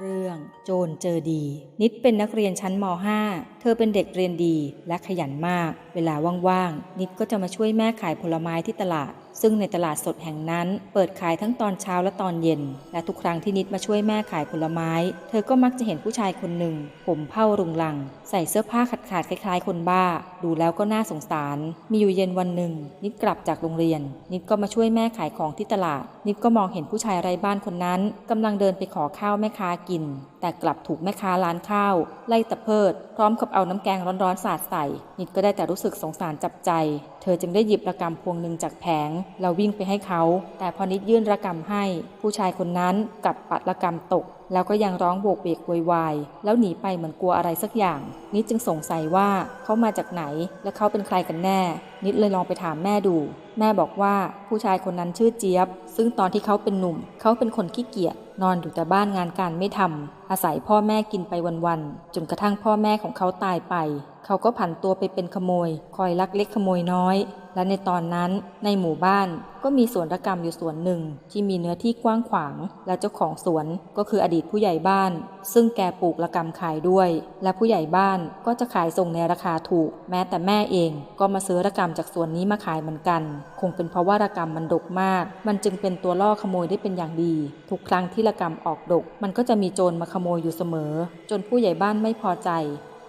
เรื่องโจรเจอดี นิดเป็นนักเรียนชั้นม .5 เธอเป็นเด็กเรียนดีและขยันมาก เวลาว่างๆ นิดก็จะมาช่วยแม่ขายผลไม้ที่ตลาด ซึ่งในตลาดสดแห่งนั้นเปิดขายทั้งตอนเช้าและตอนเย็น และทุกครั้งที่นิดมาช่วยแม่ขายผลไม้ เธอก็มักจะเห็นผู้ชายคนหนึ่ง ผมเผ้ารุงรัง ใส่เสื้อผ้าขาดขาดคล้ายๆ คนบ้า ดูแล้วก็น่าสงสาร มีอยู่เย็นวันหนึ่ง นิดกลับจากโรงเรียน นิดก็มาช่วยแม่ขายของที่ตลาด นิดก็มองเห็นผู้ชายไร้บ้านคนนั้นกำลังเดินไปขอข้าวแม่ค้ากิน แต่กลับถูกแม่ค้าร้านข้าว ไล่ตะเพิด พร้อมกับเอาน้ำแกงร้อนๆสาดใส่ นิดก็ได้แต่รู้สึกสงสารจับใจ เธอจึงได้หยิบระกำพวงหนึ่งจากแผง แล้ววิ่งไปให้เขา แต่พอนิดยื่นระกำให้ ผู้ชายคนนั้นกลับปัดระกำตก แล้วก็ยังร้องโบกเวกโวยวาย แล้วหนีไปเหมือนกลัวอะไรสักอย่าง นิดจึงสงสัยว่าเขามาจากไหน และเขาเป็นใครกันแน่ นิดเลยลองไปถามแม่ดู แม่บอกว่าผู้ชายคนนั้นชื่อเจี๊ยบ ซึ่งตอนที่เขาเป็นหนุ่ม เขาเป็นคนขี้เกียจนอนอยู่แต่บ้านงานการไม่ทำอาศัยพ่อแม่กินไปวันๆจนกระทั่งพ่อแม่ของเขาตายไป เขาก็ผันตัวไปเป็นขโมย คอยลักเล็กขโมยน้อย และในตอนนั้นในหมู่บ้านก็มีสวนระกรรมอยู่สวนหนึ่ง ที่มีเนื้อที่กว้างขวาง และเจ้าของสวนก็คืออดีตผู้ใหญ่บ้าน ซึ่งแกปลูกระกรรมขายด้วย และผู้ใหญ่บ้านก็จะขายส่งในราคาถูก แม้แต่แม่เองก็มาซื้อระกรรมจากสวนนี้มาขายเหมือนกัน คงเป็นเพราะว่าระกรรมมันดกมาก มันจึงเป็นตัวล่อขโมยได้เป็นอย่างดี ทุกครั้งที่ระกรรมออกดก มันก็จะมีโจรมาขโมยอยู่เสมอ จนผู้ใหญ่บ้านไม่พอใจ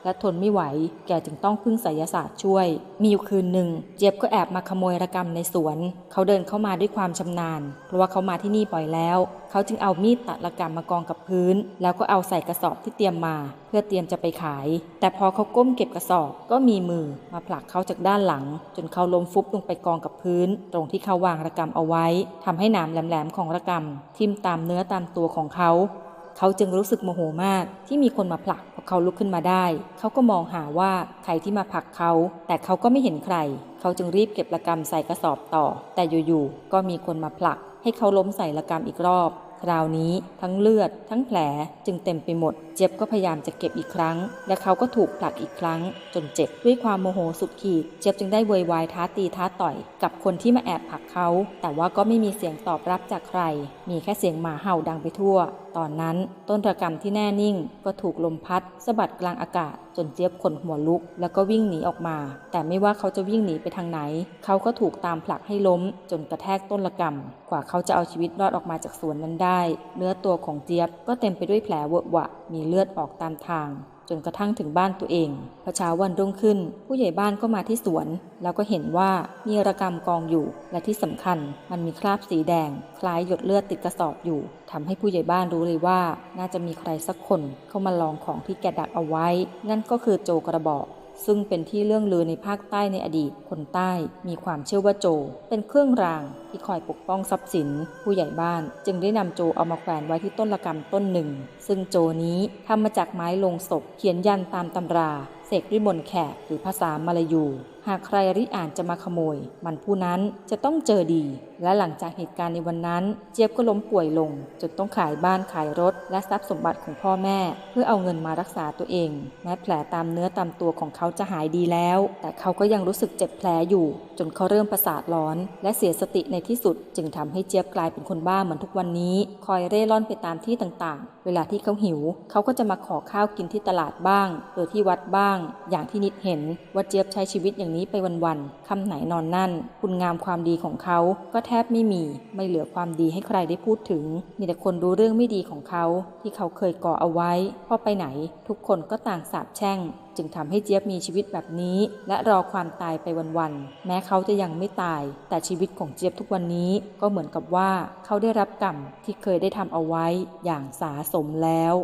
และทนไม่ไหว แกจึงต้องพึ่งไสยศาสตร์ช่วย มีอยู่คืนหนึ่ง เจี๊ยบก็แอบมาขโมยระกำในสวน เขาเดินเข้ามาด้วยความชำนาญ เพราะว่าเขามาที่นี่บ่อยแล้ว เขาจึงเอามีดตัดระกำมากองกับพื้น แล้วก็เอาใส่กระสอบที่เตรียมมา เพื่อเตรียมจะไปขาย แต่พอเขาก้มเก็บกระสอบก็มีมือมาผลักเขาจากด้านหลัง จนเขาล้มฟุบลงไปกองกับพื้น ตรงที่เขาวางระกำเอาไว้ทำให้หนามแหลมๆของระกำทิ่มตามเนื้อตามตัวของเขา เขาจึงรู้สึกโมโหมากที่มีคนมาผลักพอเขาลุกขึ้นมาได้ เขาก็มองหาว่าใครที่มาผลักเขา แต่เขาก็ไม่เห็นใคร เขาจึงรีบเก็บระกำใส่กระสอบต่อ แต่อยู่ๆก็มีคนมาผลัก ให้เขาล้มใส่ระกำอีกรอบ คราวนี้ทั้งเลือด ทั้งแผลจึงเต็มไปหมด เจ็บก็พยายามจะเก็บอีกครั้ง และเขาก็ถูกผลักอีกครั้ง จนเจ็บด้วยความโมโหสุดขีด เจ็บจึงได้โวยวายท้าตีท้าต่อย กับคนที่มาแอบผลักเขา แต่ว่าก็ไม่มีเสียงตอบรับจากใคร มีแค่เสียงหมาเห่าดังไปทั่ว ตอนนั้น ต้นระกำที่แน่นิ่ง ก็ถูกลมพัดสะบัดกลางอากาศ จนเจี๊ยบขนหัวลุก แล้วก็วิ่งหนีออกมา แต่ไม่ว่าเขาจะวิ่งหนีไปทางไหน เขาก็ถูกตามผลักให้ล้ม จนกระแทกต้นระกำกว่าเขาจะเอาชีวิตรอดออกมาจากสวนนั้นได้ เนื้อตัวของเจี๊ยบก็เต็มไปด้วยแผลเวอะหวะ มีเลือดออกตามทาง จนกระทั่งถึงบ้านตัวเองพอเช้าวันรุ่งขึ้น ผู้ใหญ่บ้านก็มาที่สวน แล้วก็เห็นว่ามีระกำกองอยู่ และที่สำคัญ มันมีคราบสีแดง คล้ายหยดเลือดติดกระสอบอยู่ทำให้ผู้ใหญ่บ้านรู้เลยว่า น่าจะมีใครสักคนเข้ามาลองของที่แกดักเอาไว้ นั่นก็คือโจกระบอก ซึ่งเป็นที่เรื่องลือในภาคใต้ในอดีต คนใต้มีความเชื่อว่าโจ เป็นเครื่องรางที่คอยปกป้องทรัพย์สิน ผู้ใหญ่บ้านจึงได้นำโจเอามาแขวนไว้ที่ต้นละกำต้นหนึ่ง ซึ่งโจนี้ทำมาจากไม้ลงศพเขียนยันตามตำรา เสกด้วยมนแขกหรือภาษามาลายู หากใครริอ่านจะมาขโมย มันผู้นั้นจะต้องเจอดี และหลังจากเหตุการณ์ในวันนั้น เจี๊ยบก็ล้มป่วยลง จนต้องขายบ้านขายรถ และทรัพย์สมบัติของพ่อแม่ เพื่อเอาเงินมารักษาตัวเอง แม้แผลตามเนื้อตามตัวของเขาจะหายดีแล้ว แต่เขาก็ยังรู้สึกเจ็บแผลอยู่ จนเขาเริ่มประสาทร้อน และเสียสติในที่สุด จึงทำให้เจี๊ยบกลายเป็นคนบ้าเหมือนทุกวันนี้ คอยเร่ร่อนไปตามที่ต่างๆ เวลาที่เขาหิว เขาก็จะมาขอข้าวกินที่ตลาดบ้างหรือที่วัดบ้างางอย่างที่นิดเห็นว่าเจี๊ยบใช้ชีวิตอย่างนี้ไปวันๆคำไหนนอนนั่น คุณงามความดีของเขาก็แทบไม่มี ไม่เหลือความดีให้ใครได้พูดถึง มีแต่คนรู้เรื่องไม่ดีของเขา ที่เขาเคยก่อเอาไว้ พอไปไหน ทุกคนก็ต่างสาบแช่ง จึงทำให้เจี๊ยบมีชีวิตแบบนี้ และรอความตายไปวันๆแม้เขาจะยังไม่ตาย แต่ชีวิตของเจี๊ยบทุกวันนี้ก็เหมือนกับว่าเขาได้รับกรรมที่เคยได้ทำเอาไว้อย่างสาสมแล้ว